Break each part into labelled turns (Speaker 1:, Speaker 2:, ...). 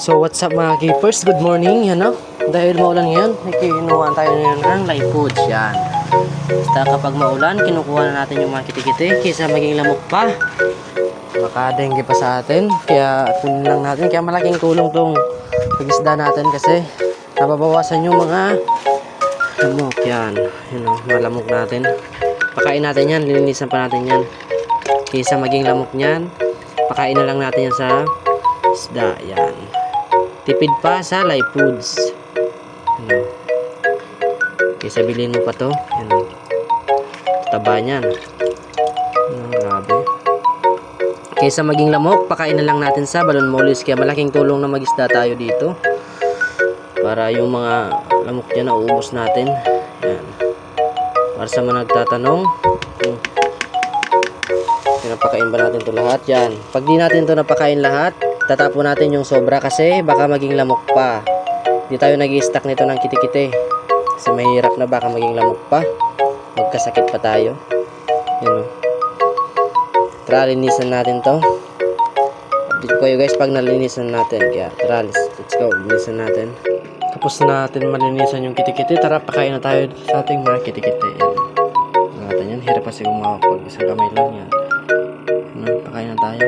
Speaker 1: So what's up mga keepers? Good morning, yan o. Dahil maulan ngayon, may kinuha tayo ngayon ng live foods, yan. Basta kapag maulan, kinukuha na natin yung mga kitikiti kaysa maging lamok pa. Makadengge pa sa atin, kaya kunin lang natin. Kaya malaking tulong tong pagisda natin kasi nababawasan yung mga lamok, yan. Yun o, mga lamok natin. Pakain natin yan, lilinisan pa natin yan. Kaysa maging lamok niyan, pakain na lang natin yan sa isda, yan. Tipid pa sa live foods. Ano? Kaysa bilhin mo pa to, ano? Taba niyan. Ano, grabe. Kaysa maging lamok, pakain na lang natin sa balon molis. Kaya malaking tulong na magisda tayo dito. Para yung mga lamok dyan na uubos natin. Yan. Para sa mga nagtatanong, kung pinapakain ba natin to lahat? Yan. Pag di natin to napakain lahat, tatapon natin yung sobra kasi baka maging lamok pa. Di tayo nag stack nito ng kitikite. Kasi mahirap na baka maging lamok pa. Magkasakit pa tayo. Yan o. Tara, linisan natin to. Update ko guys pag nalinisan natin. Kaya tara, let's, go. Linisan natin. Tapos na natin malinisan yung kitikite. Tara, pakain na tayo sa ating mga kitikite. Yan. Natin yan. Hirap kasi gumawa pag isang kamay lang yan. Ano, pakain na tayo.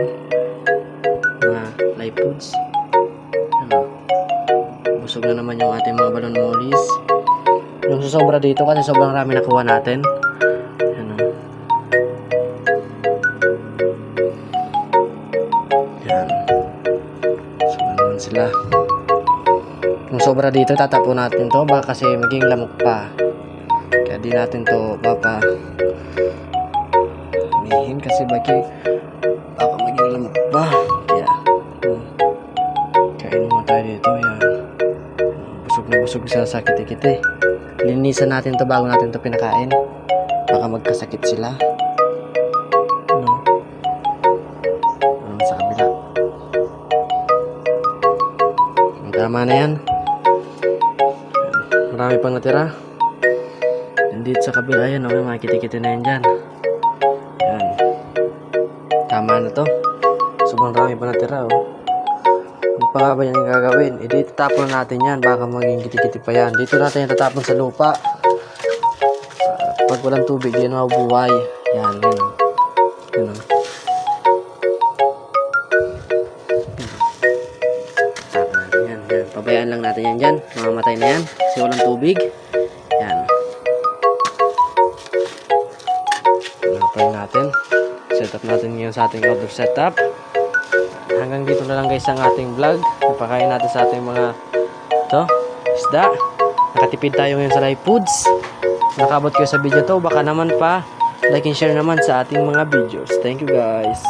Speaker 1: Live foods. Ano. Busog na naman yung ating mga balon molis. Yung susobra dito kasi sobrang rami nakuha natin. Ano. Yan. Sobra naman sila. Yung sobra dito, tatapo natin to. Baka kasi maging lamok pa. Kaya di natin to papa Mihin kasi baki muna tayo dito. Yan. Busog na busog sa sakit-kite. Linisan natin to bago natin to pinakain. Baka magkasakit sila. Ano? Ano sa kabila? Tama na yan. Marami pang natira. Nandito sa kabila yan, okay, mga kitikiti na yan dyan. Yan. Tama na to. Sobrang rami pa natira, oh. Ano pa nga ba yan gagawin? Eh, dito tapon natin yan. Baka maging kitikiti pa yan. Dito natin yung tatapon sa lupa. Ah, pag walang tubig, yan mabubuhay. Yan, yan, oh. Yan, yan. Pabayaan lang natin yan dyan. Mamamatay na yan. Kasi walang tubig. Yan. Napay natin. Set up natin ngayon sa ating outdoor setup. Hanggang dito na lang guys ang ating vlog. Ipakain natin sa ating mga to, isda. Nakatipid tayo ngayon sa live foods. Nakabot kayo sa video to. Baka naman pa like and share naman sa ating mga videos. Thank you guys.